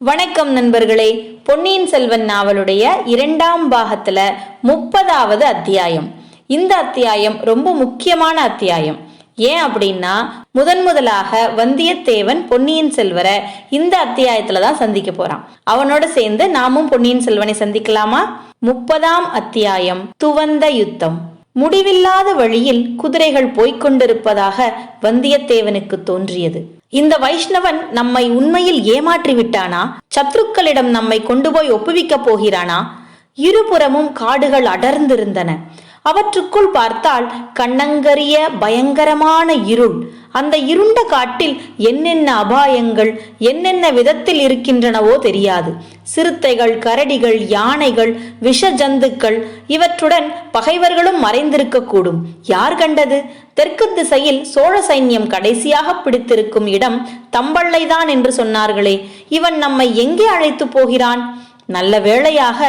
வணக்கம் நண்பர்களே. பொன்னியின் செல்வன் நாவலுடைய இரண்டாம் பாகத்துல முப்பதாவது அத்தியாயம். இந்த அத்தியாயம் ரொம்ப முக்கியமான அத்தியாயம். ஏன் அப்படின்னா முதன் முதலாக வந்தியத்தேவன் பொன்னியின் செல்வரை இந்த அத்தியாயத்துல தான் சந்திக்க போறான். அவனோட சேர்ந்து நாமும் பொன்னியின் செல்வனை சந்திக்கலாமா? முப்பதாம் அத்தியாயம் துவந்த யுத்தம். முடிவில்லாத வழியில் குதிரைகள் போய்க் கொண்டிருப்பதாக வந்தியத்தேவனுக்கு தோன்றியது. இந்த வைஷ்ணவன் நம்மை உண்மையில் ஏமாற்றி விட்டானா? சத்ருக்களிடம் நம்மை கொண்டு போய் ஒப்புவிக்கப் போகிறானா? இருபுறமும் காடுகள் அடர்ந்திருந்தன. அவற்றுக்குள் பார்த்தால் கண்ணங்கரிய பயங்கரமான இருள். அந்த இருண்ட காட்டில் என்னென்ன அபாயங்கள் என்னென்ன விதத்தில் இருக்கின்றனவோ தெரியாது. சிறுத்தைகள் கரடிகள் யானைகள் விஷ ஜந்துக்கள் இவற்றுடன் பகைவர்களும் மறைந்திருக்கக்கூடும். யார் கண்டது? தெற்கு திசையில் சோழ சைன்யம் கடைசியாக பிடித்திருக்கும் இடம் தம்பள்ளைதான் என்று சொன்னார்களே. இவன் நம்மை எங்கே அழைத்து போகிறான்? நல்ல வேளையாக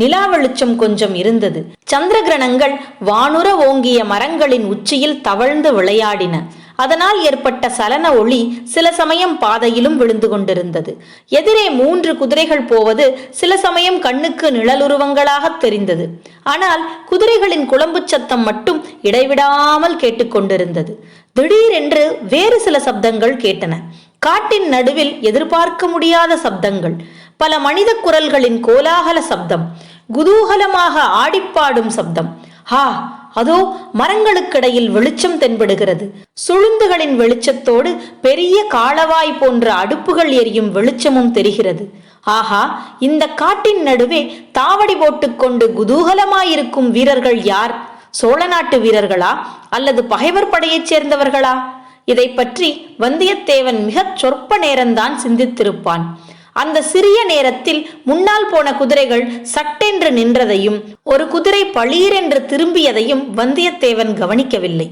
நிலா வெளிச்சம் கொஞ்சம் இருந்தது. சந்திர கிரணங்கள் வானுர ஓங்கிய மரங்களின் உச்சியில் தவழ்ந்து விளையாடின. அதனால் ஏற்பட்ட சலன ஒளி சில சமயம் பாதையிலும் விழுந்து கொண்டிருந்தது. எதிரே மூன்று குதிரைகள் போவது சில சமயம் கண்ணுக்கு நிழலுருவங்களாக தெரிந்தது. ஆனால் குதிரைகளின் குழம்புச் சத்தம் மட்டும் இடைவிடாமல் கேட்டுக்கொண்டிருந்தது திடீரென்று வேறு சில சப்தங்கள் கேட்டன. காட்டின் நடுவில் எதிர்பார்க்க முடியாத சப்தங்கள். பல மனித குரல்களின் கோலாகல சப்தம் குதூகலமாக ஆடிப்பாடும் சப்தம். ஹா அதோ மரங்களுக்கிடையில் வெளிச்சம் தென்படுகிறது. சுளுந்துகளின் வெளிச்சத்தோடு பெரிய காளவாய் போன்ற அடுப்புகள் எரியும் வெளிச்சமும் தெரிகிறது. ஆஹா இந்த காட்டின் நடுவே தாவடி போட்டுக்கொண்டு குதூகலமாயிருக்கும் வீரர்கள் யார்? சோழ நாட்டு வீரர்களா? அல்லது பகைவர் படையைச் சேர்ந்தவர்களா? இதை பற்றி வந்தியத்தேவன் மிகச் சொற்ப நேரம்தான் சிந்தித்திருப்பான். அந்த சிறிய நேரத்தில் முன்னால் போன குதிரைகள் சட்டென்று நின்றதையும் ஒரு குதிரை பளீரென்று திரும்பியதையும் வந்தியத்தேவன் கவனிக்கவில்லை.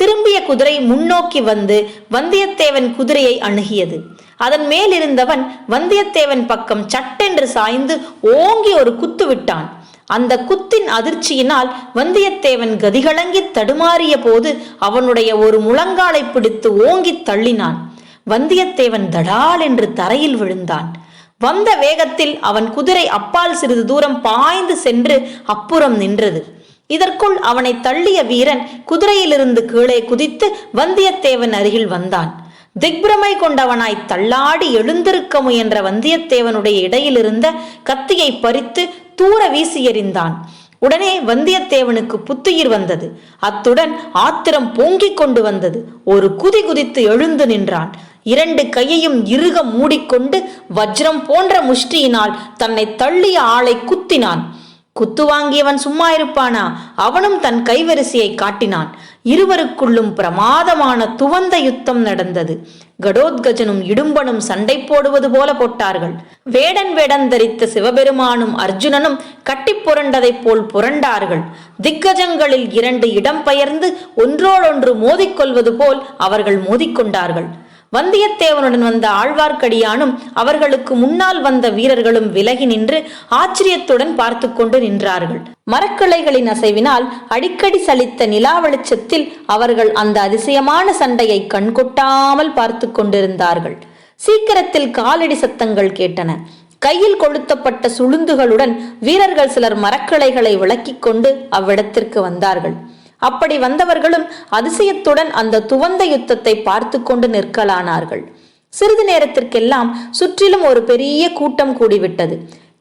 திரும்பிய குதிரை முன்னோக்கி வந்து வந்தியத்தேவன் குதிரையை அணுகியது. அதன் மேல் இருந்தவன் வந்தியத்தேவன் பக்கம் சட்டென்று சாய்ந்து ஓங்கி ஒரு குத்து விட்டான். அந்த குத்தின் அதிர்ச்சியினால் வந்தியத்தேவன் கதிகலங்கி தடுமாறிய போது அவனுடைய ஒரு முழங்காலை பிடித்து ஓங்கி தள்ளினான். வந்தியத்தேவன் தடால் என்று தரையில் விழுந்தான். வந்த வேகத்தில் அவன் குதிரை அப்பால் சிறிது தூரம் பாய்ந்து சென்று அப்புறம் நின்றது. இதற்குள் அவனை தள்ளிய வீரன் குதிரையிலிருந்து கீழே குதித்து வந்தியத்தேவன் அருகில் வந்தான். திக்பிரமை கொண்டவனாய் தள்ளாடி எழுந்திருக்க முயன்ற வந்தியத்தேவனுடைய இடையிலிருந்த கத்தியை பறித்து தூர வீசி எறிந்தான். உடனே வந்தியத்தேவனுக்கு புத்துயிர் வந்தது. அத்துடன் ஆத்திரம் பொங்கிக் கொண்டு வந்தது. ஒரு குதி குதித்து எழுந்து நின்றான். இரண்டு கையையும் இறுக மூடிக்கொண்டு வஜ்ரம் போன்ற முஷ்டியினால் தன்னை தள்ளிய ஆளை குத்தினான். குத்து வாங்கியவன் சும்மா இருப்பானா? அவனும் தன் கைவரிசையை காட்டினான். இருவருக்குள்ளும் பிரமாதமான துவந்த யுத்தம் நடந்தது. கடோத்கஜனும் இடும்பனும் சண்டை போடுவது போல போட்டார்கள். வேடன் வேடன் தரித்த சிவபெருமானும் அர்ஜுனனும் கட்டி புரண்டதைப் போல் புரண்டார்கள். திக்கஜங்களில் இரண்டு இடம் பெயர்ந்து ஒன்றோடொன்று மோதிக்கொள்வது போல் அவர்கள் மோதிக்கொண்டார்கள். வந்தியத்தேவனுடன் வந்த ஆழ்வார்க்கடியானும் அவர்களுக்கு முன்னால் வந்த வீரர்களும் விலகி நின்று ஆச்சரியத்துடன் பார்த்து கொண்டு நின்றார்கள். மரக்கிளைகளின் அசைவினால் அடிக்கடி சலித்த நிலா வெளிச்சத்தில் அவர்கள் அந்த அதிசயமான சண்டையை கண்கொட்டாமல் பார்த்து கொண்டிருந்தார்கள் சீக்கிரத்தில் காலடி சத்தங்கள் கேட்டன. கையில் கொளுத்தப்பட்ட சுளுந்துகளுடன் வீரர்கள் சிலர் மரக்கிளைகளை விளக்கிக் கொண்டு அவ்விடத்திற்கு வந்தார்கள். அப்படி வந்தவர்களும் அதிசயத்துடன் அந்த துவந்த யுத்தத்தை பார்த்து கொண்டு நிற்கலானார்கள். சிறிது நேரத்திற்கெல்லாம் சுற்றிலும் ஒரு பெரிய கூட்டம் கூடிவிட்டது.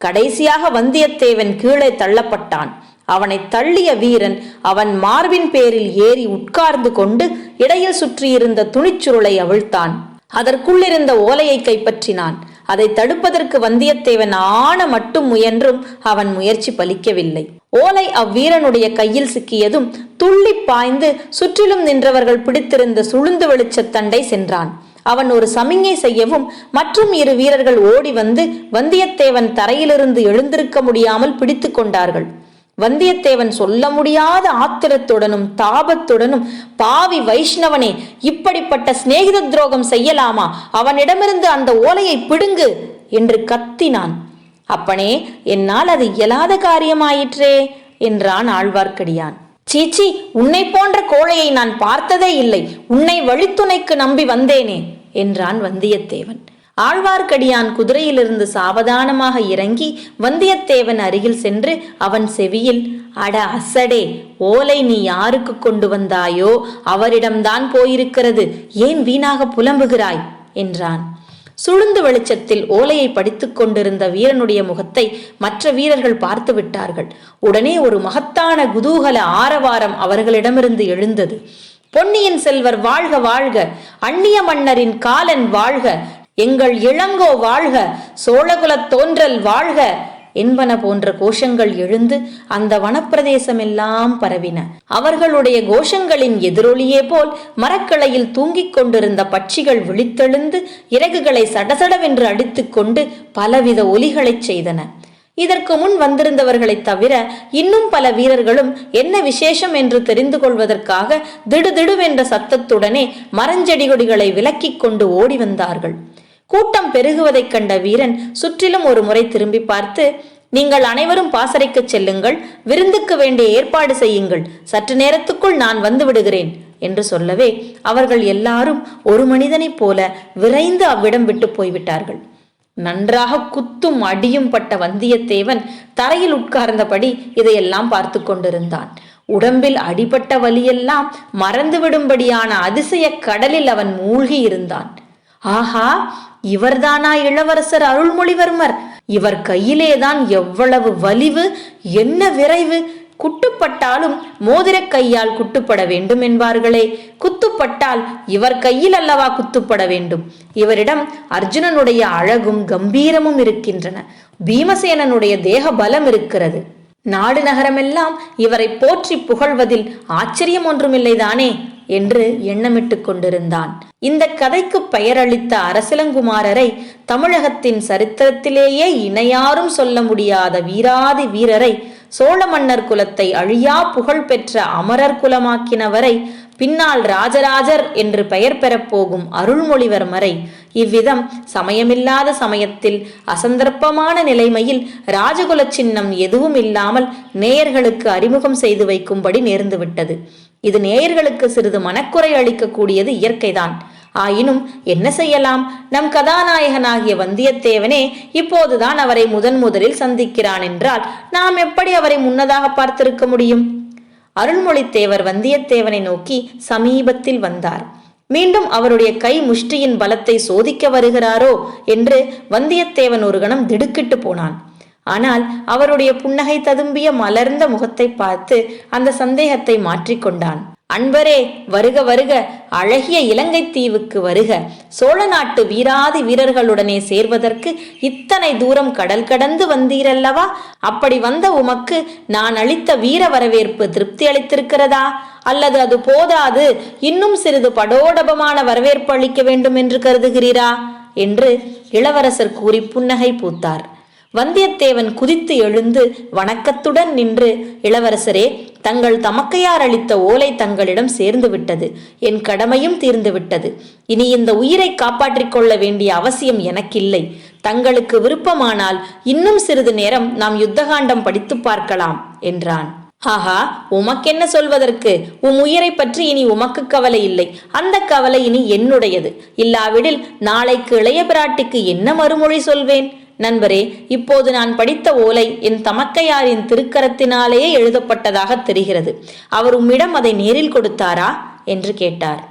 கடைசியாக வந்தியத்தேவன் கீழே தள்ளப்பட்டான். அவனை தள்ளிய வீரன் அவன் மார்பின் பேரில் ஏறி உட்கார்ந்து கொண்டு இடையில் சுற்றியிருந்த துணிச்சுருளை அவிழ்த்தான். அதற்குள்ளிருந்த ஓலையை கைப்பற்றினான். அதை தடுப்பதற்கு வந்தியத்தேவன் ஆன மட்டும் முயன்றும் அவன் முயற்சி பலிக்கவில்லை. ஓலை அவ்வீரனுடைய கையில் சிக்கியதும் துள்ளி பாய்ந்து சுற்றிலும் நின்றவர்கள் பிடித்திருந்த சுளுந்து வெளிச்சத்தண்டை சென்றான். அவன் ஒரு சமிஞை செய்யவும் மற்றும் இரு வீரர்கள் ஓடி வந்து வந்தியத்தேவன் தரையிலிருந்து எழுந்திருக்க முடியாமல் பிடித்து கொண்டார்கள். வந்தியத்தேவன் சொல்ல முடியாத ஆத்திரத்துடனும் தாபத்துடனும் பாவி வைஷ்ணவனே இப்படிப்பட்ட சிநேகித துரோகம் செய்யலாமா? அவனிடமிருந்து அந்த ஓலையை பிடுங்கு என்று கத்தினான். அப்பனே என்னால் அது இயலாத காரியமாயிற்றே என்றான் ஆழ்வார்க்கடியான். சீச்சி உன்னை போன்ற கோழையை நான் பார்த்ததே இல்லை. உன்னை வழித்துணைக்கு நம்பி வந்தேனே என்றான் வந்தியத்தேவன். ஆழ்வார்க்கடியான் குதிரையிலிருந்து சாவதானமாக இறங்கி வந்தியத்தேவன் அருகில் சென்று அவன் செவியில் அட அசடே ஓலை நீ யாருக்கு கொண்டு வந்தாயோ? அவரிடம்தான் போயிருக்கிறது. ஏன் வீணாக புலம்புகிறாய்? என்றான். சுழுந்து வெளிச்சத்தில் ஓலையை படித்துக் கொண்டிருந்த வீரனுடைய முகத்தை மற்ற வீரர்கள் பார்த்து விட்டார்கள். உடனே ஒரு மகத்தான குதூகல ஆரவாரம் அவர்களிடமிருந்து எழுந்தது. பொன்னியின் செல்வர் வாழ்க வாழ்க! அந்நிய மன்னரின் காலன் வாழ்க! எங்கள் இளங்கோ வாழ்க சோழகுலத் தோன்றல் வாழ்க என்பன போன்ற கோஷங்கள் எழுந்து அந்த வனப்பிரதேசமெல்லாம் பரவின. அவர்களுடைய கோஷங்களின் எதிரொலியே போல் மரக்கலையில் தூங்கிக் கொண்டிருந்த பட்சிகள் விழித்தெழுந்து இறகுகளை சடசடவென்று அடித்துக்கொண்டு பலவித ஒலிகளைச் செய்தன. இதற்கு முன் வந்திருந்தவர்களைத் தவிர இன்னும் பல வீரர்களும் என்ன விசேஷம் என்று தெரிந்து கொள்வதற்காக திடுதிடுவென்ற சத்தத்துடனே மரஞ்செடிகொடிகளை விலக்கிக் கொண்டு ஓடி வந்தார்கள். கூட்டம் பெருகுவதைக் கண்ட வீரன் சுற்றிலும் ஒரு முறை திரும்பி பார்த்து நீங்கள் அனைவரும் பாசறைக்கு செல்லுங்கள் விருந்துக்கு வேண்டிய ஏற்பாடு செய்யுங்கள் சற்று நேரத்துக்குள் நான் வந்து விடுகிறேன் என்று சொல்லவே அவர்கள் எல்லாரும் ஒரு மனிதனைப் போல விரைந்து அவ்விடம் விட்டு போய்விட்டார்கள். நன்றாக குத்தும் அடியும் பட்ட வந்தியத்தேவன் தரையில் உட்கார்ந்தபடி இதையெல்லாம் பார்த்து கொண்டிருந்தான். உடம்பில் அடிபட்ட வலியெல்லாம் மறந்துவிடும்படியான அதிசய கடலில் அவன் மூழ்கி இருந்தான் ஆஹா இவர்தானா இளவரசர் அருள்மொழிவர்மர்? இவர் கையிலேதான் எவ்வளவு வலிவு என்ன விரைவு? குட்டுப்பட்டாலும் மோதிரக் கையால் குட்டுப்பட வேண்டும் என்பார்களே. குத்துப்பட்டால் இவர் கையில் அல்லவா குத்துப்பட வேண்டும்? இவரிடம் அர்ஜுனனுடைய அழகும் கம்பீரமும் இருக்கின்றன. பீமசேனனுடைய தேக பலம் இருக்கிறது. நாடு நகரமெல்லாம் இவரை போற்றி புகழ்வதில் ஆச்சரியம் ஒன்றுமில்லைதானே? என்று எண்ணமிட்டுக் கொண்டிருந்தான். இந்த கதைக்கு பெயரளித்த அரசிலங்குமாரரை தமிழகத்தின் சரித்திரத்திலேயே இணையாரும் சொல்ல முடியாத வீராதி வீரரை சோழ மன்னர் குலத்தை அழியா புகழ் பெற்ற அமரர் குலமாக்கினவரை பின்னால் ராஜராஜர் என்று பெயர் பெறப்போகும் அருள்மொழிவர்மரை இவ்விதம் சமயமில்லாத சமயத்தில் அசந்தர்ப்பமான நிலைமையில் ராஜகுல சின்னம் எதுவும் இல்லாமல் நேயர்களுக்கு அறிமுகம் செய்து வைக்கும்படி நேர்ந்துவிட்டது. இது நேயர்களுக்கு சிறிது மனக்குறை அளிக்கக்கூடியது இயற்கைதான். ஆயினும் என்ன செய்யலாம்? நம் கதாநாயகனாகிய வந்தியத்தேவனே இப்போதுதான் அவரை முதன் முதலில் சந்திக்கிறான் என்றால் நாம் எப்படி அவரை முன்னதாக பார்த்திருக்க முடியும்? அருள்மொழித்தேவர் வந்தியத்தேவனை நோக்கி சமீபத்தில் வந்தார். மீண்டும் அவருடைய கை முஷ்டியின் பலத்தை சோதிக்க வருகிறாரோ என்று வந்தியத்தேவன் ஒரு கணம் திடுக்கிட்டு போனான். ஆனால் அவருடைய புன்னகை ததும்பிய மலர்ந்த முகத்தை பார்த்து அந்த சந்தேகத்தை மாற்றிக்கொண்டான். அன்பரே வருக வருக. அழகிய இலங்கை தீவுக்கு வருக. சோழ நாட்டு வீராதி வீரர்களுடனே சேர்வதற்கு இத்தனை தூரம் கடல் கடந்து வந்தீரல்லவா? அப்படி வந்த உமக்கு நான் அளித்த வீர வரவேற்பு திருப்தி அளித்திருக்கிறதா? அல்லது அது போதாது? இன்னும் சிறிது படோடபமான வரவேற்பு அளிக்க வேண்டும் என்று கருதுகிறீரா? என்று இளவரசர் கூறி புன்னகை பூத்தார். வந்தியத்தேவன் குதித்து எழுந்து வணக்கத்துடன் நின்று இளவரசரே தங்கள் தமக்கையார் அளித்த ஓலை தங்களிடம் சேர்ந்து விட்டது. என் கடமையும் தீர்ந்து விட்டது. இனி இந்த உயிரை காப்பாற்றிக் கொள்ள வேண்டிய அவசியம் எனக்கில்லை. தங்களுக்கு விருப்பமானால் இன்னும் சிறிது நேரம் நாம் யுத்தகாண்டம் படித்து பார்க்கலாம் என்றான். ஆஹா உமக்கென்ன சொல்வதற்கு? உம் உயிரை பற்றி இனி உமக்கு கவலை இல்லை. அந்த கவலை இனி என்னுடையது. இல்லாவிடில் நாளைக்கு இளைய பிராட்டிக்கு என்ன மறுமொழி சொல்வேன்? நண்பரே இப்போது நான் படித்த ஓலை என் தமக்கையாரின் திருக்கரத்தினாலேயே எழுதப்பட்டதாக தெரிகிறது. அவர் உம்மிடம் அதை நேரில் கொடுத்தாரா? என்று கேட்டார்.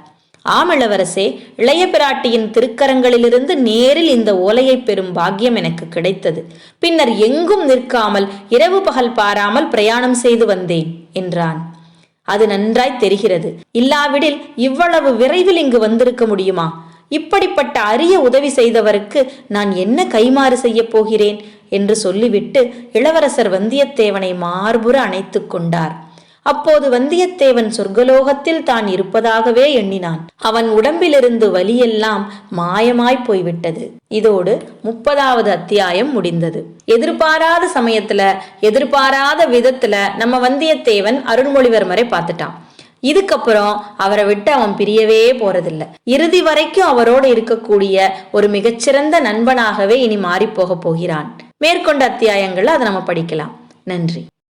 ஆமிளவரசே இளைய பிராட்டியின் திருக்கரங்களிலிருந்து நேரில் இந்த ஓலையை பெறும் பாக்கியம் எனக்கு கிடைத்தது. பின்னர் எங்கும் நிற்காமல் இரவு பகல் பாராமல் பிரயாணம் செய்து வந்தேன் என்றான். அது நன்றாய் தெரிகிறது. இல்லாவிடில் இவ்வளவு விரைவில் இங்கு வந்திருக்க முடியுமா? இப்படிப்பட்ட அரிய உதவி செய்தவருக்கு நான் என்ன கைமாறு செய்யப் போகிறேன்? என்று சொல்லிவிட்டு இளவரசர் வந்தியத்தேவனை மார்புற அணைத்துக் கொண்டார். அப்போது வந்தியத்தேவன் சொர்க்கலோகத்தில் தான் இருப்பதாகவே எண்ணினான். அவன் உடம்பிலிருந்து வலியெல்லாம் மாயமாய் போய்விட்டது. இதோடு முப்பதாவது அத்தியாயம் முடிந்தது. எதிர்பாராத சமயத்துல எதிர்பாராத விதத்துல நம்ம வந்தியத்தேவன் அருண்மொழிவர்மரை பார்த்துட்டான். இதுக்கப்புறம் அவரை விட்டு அவன் பிரியவே போறதில்ல. இறுதி வரைக்கும் அவரோடு இருக்கக்கூடிய ஒரு மிகச்சிறந்த நண்பனாகவே இனி மாறி போக போகிறான். மேற்கொண்ட அத்தியாயங்கள்ல அதை நம்ம படிக்கலாம். நன்றி.